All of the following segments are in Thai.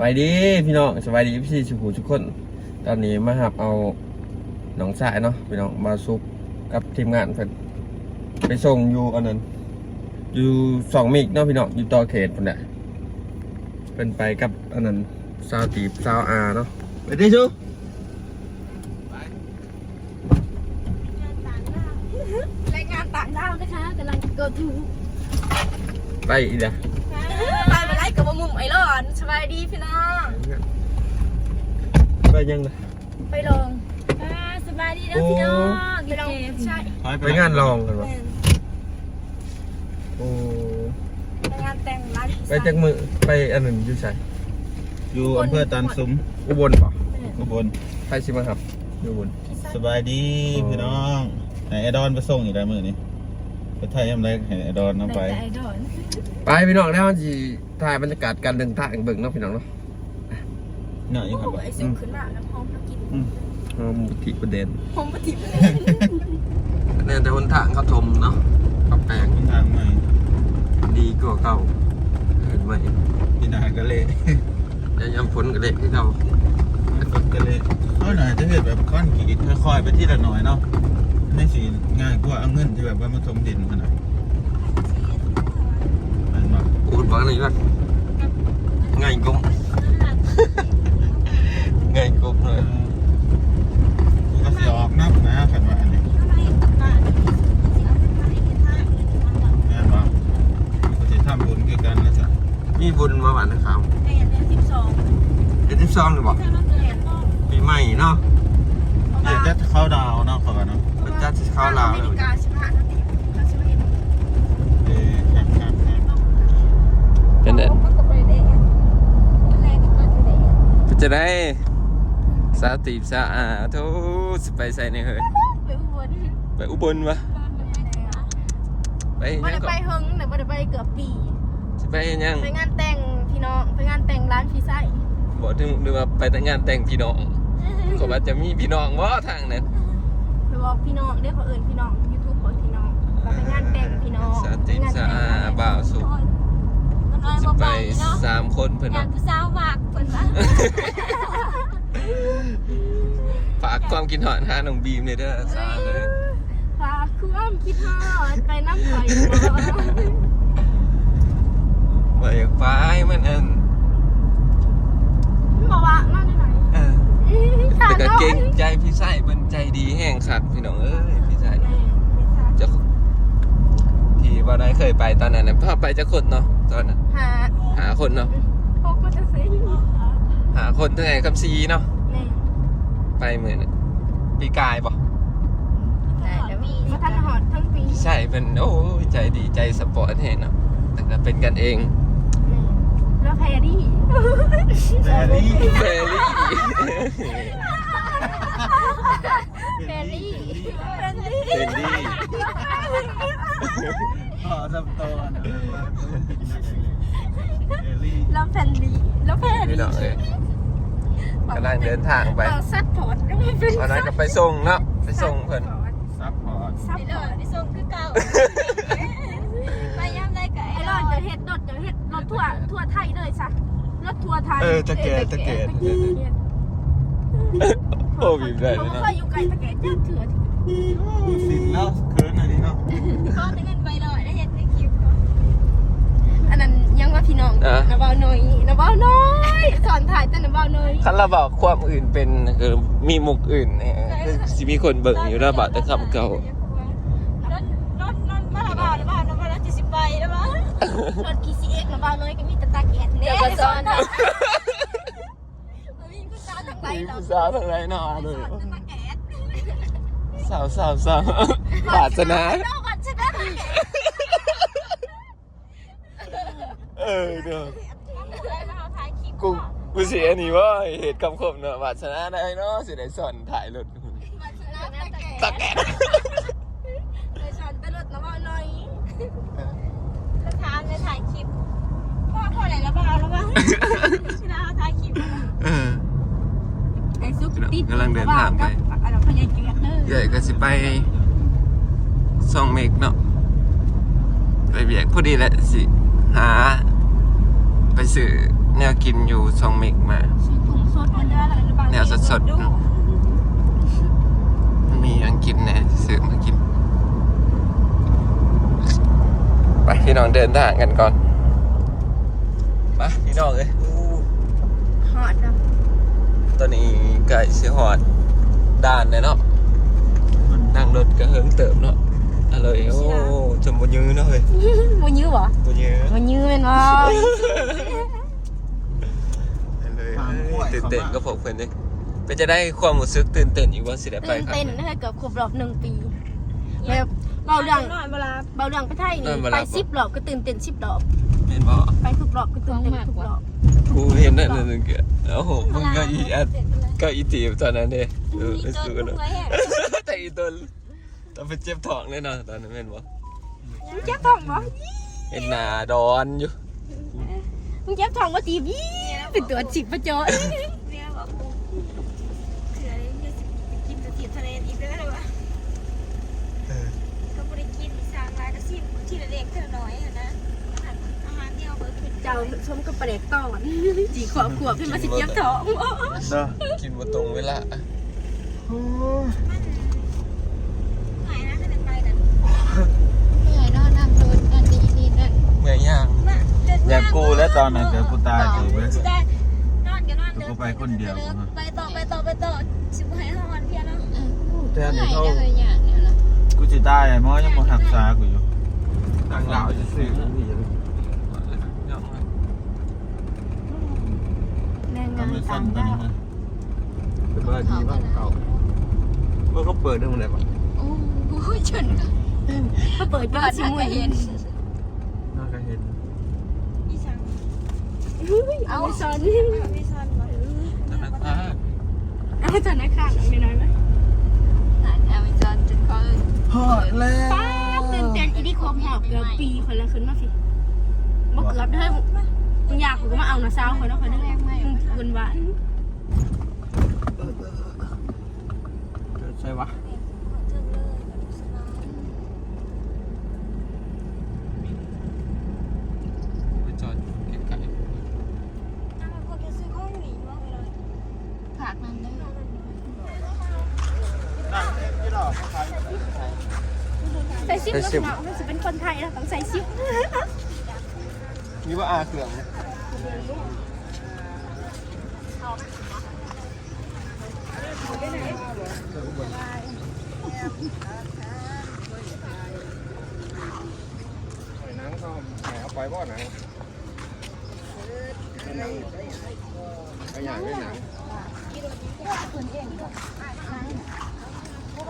บายดีพี่น้องสบายดีพี่สุขุทุกคน ตอนนี้มาหับเอาหนองสายเนาะพี่น้องมาซุกกับทีมงานเพิ่นไปส่งอยู่อันนั้นอยู่สองมิกเนาะพี่น้องอยู่ต่อเขตพุ่นน่ะเป็นไปกับอันนั้นซาวตีบซาวอาเนาะไปดิชูรายงานต่างดาวนะคะกำลัง go to ไปอีกเด้อไปมาไล่ กับมุมไอรอนสบายดีพี่น้อง ไปยังไงไปลงสบายดีนะพี่น้องไปลงใช่ไปงานรองกันวะโอ้ไปงานแต่งร้านไปจากมือไปอันนั้นอยู่ใส่อยู่อำเภอตันซุ้มอุบลป่ะอุบลไปสิมาครับอยู่อุบลสบายดีพี่น้องไหนไอดอนไปส่งอีกแล้วมือนี้ ไปถ่ายยำไรให้ไอดอนน้ำไปไอดอนไปพี่น้องแล้วมันสิถ่ายบรรยากาศการเดินทางเบิ่งเนาะพี่น้องเนาะเนาะอีกคโอ้รับไอซิงขึ้นมาแล้วพร้อมกินอ๋อหมูที่ประเด็นพร้อมปฏิบัติเนี่ยแต่คนทางเขาชมเนาะปรับแปลงคุณทางใหม่ดีกว่าเก่าเห็นไหมพี่นากะเละแล้วยำฝนกระเด็กที่เรากะเละเอาหน่อยจะเห็นแบบก้อนขีดค่อยๆไปที่ละหน่อยเนาะ ไม่สีง่ายกว่าเอาเงินที่แบบว่ามาถมดินขนาดมันบอกอูดบอกเลยว่าไงายกุ้งไงายกุ้งเลย กูก็สีออกนับนะขันว่าอันนี้แม่นบอกกูจะทำบุญคือกันนะจ๊ะ มีบุญมาหวานนะครับ เดือนสิบสอง เอ็ดสิบสองหรือเปล่า เดือนก็ ปีใหม่เนาะ เดี๋ยวจะเข้าดาวเนาะเขาว่าเนาะ มันจะเข้าลาว อ แล้ เม ว ริกาใช่ไหมเขาใช่ไหม เออครับครับครับ เป็นเด็ด มันก็ไปได้แรงกันไปได้ จะได้สาตีบสาอาทุสไปใส่ในเฮ้ยไปอุบลไปอุบลวะไปเฮ็ดไม่หยัได้งก่ไปอนเฮิงแต่ไม่ได้ไปเกือบปีจะไปเฮ็ดหยังไปงานแต่งพี่น้องไปงานแต่งร้านพี่ไส้บอกถึงหรือว่าไปแต่งงานแต่งพี่น้องเขาว่าจะมีพี่น้องว่าทางนั้นไปบอกพี่น้องเรียกเขาเอิญพี่น้องยูทูบของพี่น้องเราไปงานแต่งพี่น้องสาตีบสาอาบ่าวสุข มันน้อยจะบ่ไปไปเนาะสามคนเพื่อนงานเนาะผู้สาวมากเพิ่นว่าฝากความกินหอนหาน้องบีมเลยเด้อสาเลยฝากความคิดฮอดไปน้ำข่อยบ่ว่าอยากไปมันอันบอกว่านั่นได้ไหนเออขาแต่ดก็น้อยเก่งใจพี่ไส้เป็นใจดีแห้งขัดพี่น้องเอ้ยพี่ไส้จะที่ว่าได้เคยไปตอนนั้นนะพาไปจะคนเนาะ ตอนนั้นหาหาคนเนาะพกมันจะซื้ออยู่หาคนทั้งไงคำซีเนาะแม่ไปเหมือนปีกายบ่แต่เดี๋ยวมีมาทันหอดทั้งปีพี่ไส้เป็นโอ้ยใจดีใจสปอร์ตแห้งเนาะแต่ก็เป็นกันเองแล้วแพรรี่แต่นี่เฟรลี่แพรรี่แพรรี่เฟรลี่ข อสับตัวนะเอลี่แล้วแพรรี่แล้วแพรพี่รี่น้องเอ้ยกำลังเดินทางไปซัดพอร์ตก็ไม่เป็นตอนนั้นก็ไปส่งเนาะไปส่งเพิ่นซับพอร์ตซับพอร์ตที่ส่งคือเก่าไปย่ำได้ไกับไอ้รอดจะเฮ็ดรถจะเฮ็ดรถทั่วทั่วไทยเลยซะรถทัวร์ไทยเออตะเกียตะเกียโอ้บีมได้เลยไม่เนะเคยอยู่ไกลตะเกียบเถื่อนสินแล้วเคิร์นอันนี้เนาะก็จะเงินไปเลยได้เห็นในคลิปอันนั้นยัง ว่าพี่น้องนะเบาหน่อยนะเบาน้อยสอนถ่ายแต่นะเบาหน่อยคันเราบอกความอื่นเป็นคือมีมุกอื่นเนี่ยคือสิมีคนเบิ่งอยู่แล้วบอกแต่คำเก่า รถรถรถมาละบาทละบาทละบาทละเจ็ดสิบใบนะบ้ารถกีซีเอ็กนะเบาหน่อยก็มีแต่ตาแกะเนี่ยก็สอนมันมีผู้สาวทางไหนมีเนาะผู้สาวทั้งไรหนอเลยสอนแต่ตาแกะสาวสาวสาวบาสนาเนาะบัตรชนะตาแกะ เออเด้อเราถ่ายคลิปกูกูเสียนี่ว่าเหตุคำคมเนาะบาสนาได้เนาะสิได้สอนถ่ายรถบัตรชนะตาแกะตะแกะไปสอนแต่รถนะเบาหน่อยจะถามจะถ่ายคลิปพ่อพ่อไหนละบ้าละบ้าชนะถ่ายคลิปเออไอ้ซุปติดกำลังเดินทางไปอันนั้นพญาเกียรติเด้อใหญ่ก็สิไปส่องเมกเนาะไปเบียกพอดีแหละสิหา ไปสื่อแนวกินอยู่ซองเมกมา ซื้อถุงสดมาเด้อแล้วก็บางแนวสดๆดูมีอังกินแน่ซื้อมากิน ไปพี่น้องเดินทางกันก่อนไปพี่น้องเอ้ยอู้ฮอดนะตอนนี้ไก่เสียหอดด่านเลยเนาะนั่งรถก็เฮิงเติมเนาะ อะไรโอ้จมบนยืนเนาะเฮ้ยบ่ยื้อบ่บนยืนบ่ยื้อแม่นบ่เลยตื่นเต้นก็พวกเพื่อนเลยเป็นจะได้ความรู้สึกตื่นเต้นอีกว่าสิได้ไปตื่นครับเต้นนะคะเกือบครบรอบหนึ่งปีแบบเบาเรื่องนอนเวลาเบาเรื่องไปไทยนอนี่นเวลาไปสิบรอบก็ตื่นเต้นสิบรอบเป็นบ่ไปทุกรอบก็ตื่นเต้นทุกรอบกูเห็นนั่นนั่นเกี่ยโอ้โหมึงก็อีแอดก็อีตีบตอนนั้นเด้เออมีไปจนสู้กันเนาะไว้แหกแต่อีตน ตอนไปเจ็บท้องเลยเนาะตอนนั้นเป็นบ่มึงเจ็บท้องบ่เห็นหน้าดอนอยู่มึงเจ็บท้องบ่ตีบยี่เป็นตัวจิบประจอยเนี่ยบอกกูเถื่อเลยจะกินจะถีบทะเลอีกได้เลยวะก็ไม่ได้กินสร้างรายก็ซิมทีละเล็กทีละน้อยอะนะอาหารอาหารเดียวเบิร์ดขึ้นเจ้าชมกับประเด็กตอนจีขวบขวบขึ้นมาสิเจ็บท้องเด้อกินบ่ตรงเวลา มันหายนะถ้าเป็นไปนั่น เหนื่อยนอนนั่งโดนนั่นนี่นี่นั่น เมื่อยย่าง มาเดิน อยากกูแล้วตอนนั้นเดี๋ยวกูตายอยู่เว้ยได้นอนกันนอนเดินกูไปคนเดียว ไปต่อไปต่อไปต่อชิบหายห้าวันเพียเนาะแต่อันนี้เขากูสิตายหมอยังบ่รักษากูอยู่ทางเราจะซื้อนี่ยังแรงงาทำนไม่ต่าสั้นงตอนดานี้วนะเป็นว่าดีมากเก่าว่าเขาเปิดได้เมื่อไหร่ปะโอ้ยชนก็เปิดยอดชิมวยเย็น น่าจะเห็น อีสัง เอาซอนไม่ซันวะธนาคารเอาจอนนักข่าวน้อยน้อยไหมฮอดแล้วป้าตื่นเต้นอีนี่ครบหอบเกือบปีคนละขึ้นมาสิบ่เกือบเด้มึงอยากกูก็มาเอาหนะสาคนละคนนึงคนหวานใช่ปะ ถึงเลยสนาม ไปจอดเก็บไก่ ถ้ามันพอจะซื้อข้าวหนีมากเลย ฝากนั่นได้ ใส่ซิปแล้วเนาะรู้สึกเป็นคนไทยแล้วต้องใส่ซิปนี่ว่าอาเกลืองนังเขาเอาไปบ่อนังไปอย่างด้วยหนัง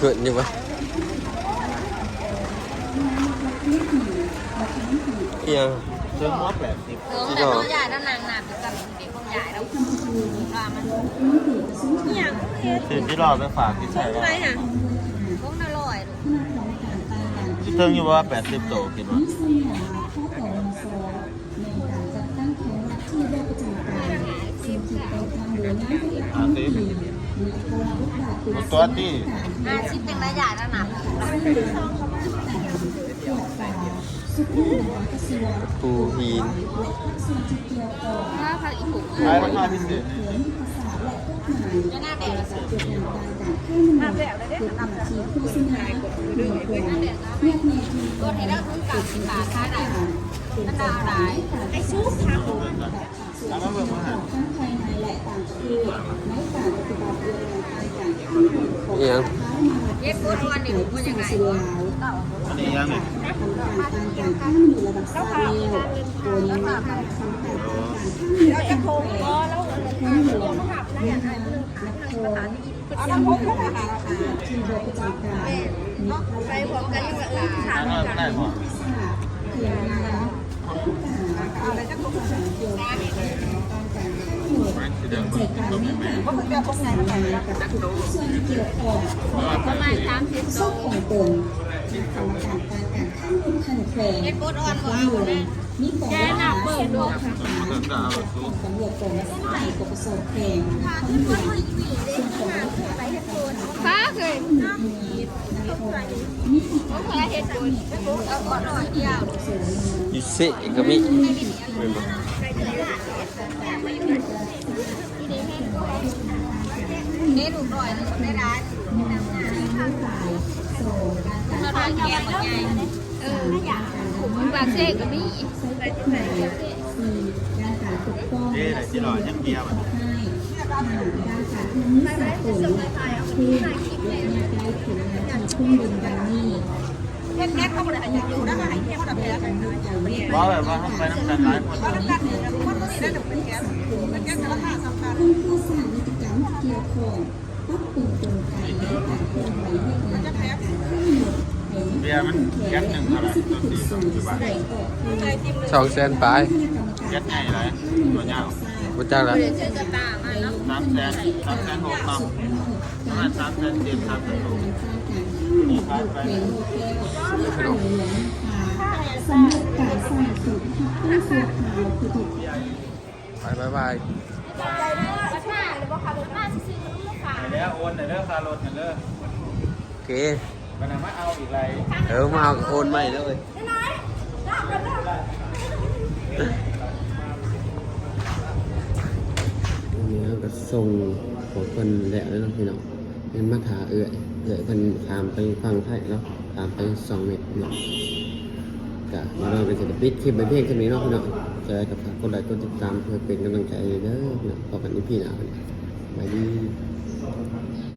อยู่ปะเอียงเจอหมอแปดสิบเออแต่น้องใหญ่ด้านนางหนาเป็นกันเป็นคนใหญ่แล้วว่ามันอย่างเฮ็ดสิที่รอไปฝากที่ใช่อะไรอะคงอร่อยที่เทิงอยู่ว่าแปดสิบโตคิดว่าอ่าสิ ตัวที่อาชีพเป็นนายใหญ่ด้านหนาปูฮีนถ้าพักอีกผูกขายราคาพิเศษนี่จะหน้าแดงน้ำแบบเลยเด้น้ำแบบก็เห็นแล้วคุณกับสิบบาทค่าไหนมันดาวไหนไอ้ซุปทางเอามาเบิ่งมาหาเอียงเย็บปูทวนนี่มันยังไงอันนี้ยังไงแล้วพาแล้วพาแล้วจะโค้งก็แล้วแล้วมะขามอะไรอย่างไรนึงขายนึงภาษาที่เอาน้ำพุเข้ามาไปพร้อมกันยังว่าเออถามได้ได้พอ มันคือเดิมต้มแม่ก็มันแบบพวกไหมาประมาณสามสิบโล ของตนที่กรรมการการการข้มคุณขันแขวงเอ็ดโบดออนบ่เอาเลมีกองแกน่ะเปิดดูมันก็จะเอาแบบสู้ตำรวจกงและสายปกสแขวงฟ้าเคยผมเคยเห็นดูไม่รู้เอานน่อยเดียวยูซิก็มีนี่ดูหน่อยนึงได้ร้าน เราแกงมันไงเออผมบางเซ่ก็มีการขาปกป้องเอ๊ะไหนที่หล่อยังเบียร์มันให้การขาทุ่มสากลที่และเนี่ยได้ถึงงานทุ่มดินดังนี้แค่แค่เขาเลยอยู่ได้ไหมแค่เขาแบบนี้การดูจากเรียว่าแบบว่าไปน้ำกันหลายคนเขาต้องการเนี่ยคนนี้ได้ถึงเป็นแค่เป็นแค่ราคาสำคัญผู้สร้างกิจกรรมเกี่ยวข้อง ปรับปรุงโครงการในการเคลื่อนไหวให้งานการทั้งหมดเบียร์มันแก๊สหนึ่งเท่าไหร่ต้นสี่สองสิบบาทใส่ออกคือเคยจิ้มเลยสองแสนปลายแก๊สใหญ่เลยตัวยาวบ่จักละเชื่อกระตามาเนาะสามแสนสามแสนหกเนาะประมาณสามแสนเจ็ดสามแสนหกมีภาพไปสำหรับการสร้างสุขภาพผู้เสียหายคือถูกบายบายบายใจ เด้อวัดหน้าหรือว่าขับรถมาซื้อขนมมาฝากไหนแล้วโอนไหนเลิกคารถไหนเลิกโอเคมันเอามาเอาอีกไรเออมาเอาโอนใหม่แล้วเว้ยน้อยลากกันเด้ออันนี้เราก็ส่งของเพิ่นแล้วแล้วเนาะพี่น้องเป็นมาถาเอื้อยเอื้อยเพิ่นถามไปฟังไทยเนาะถามไปสองเม็ดเนาะก็มาเราเป็นศิลปินคลิปไปเพียงแค่นี้เนาะพี่น้องเจอกับฝากกดไลค์กดติดตามเพื่อเป็นกำลังใจเด้อเนาะต่อกันอีพีหน้าไปดี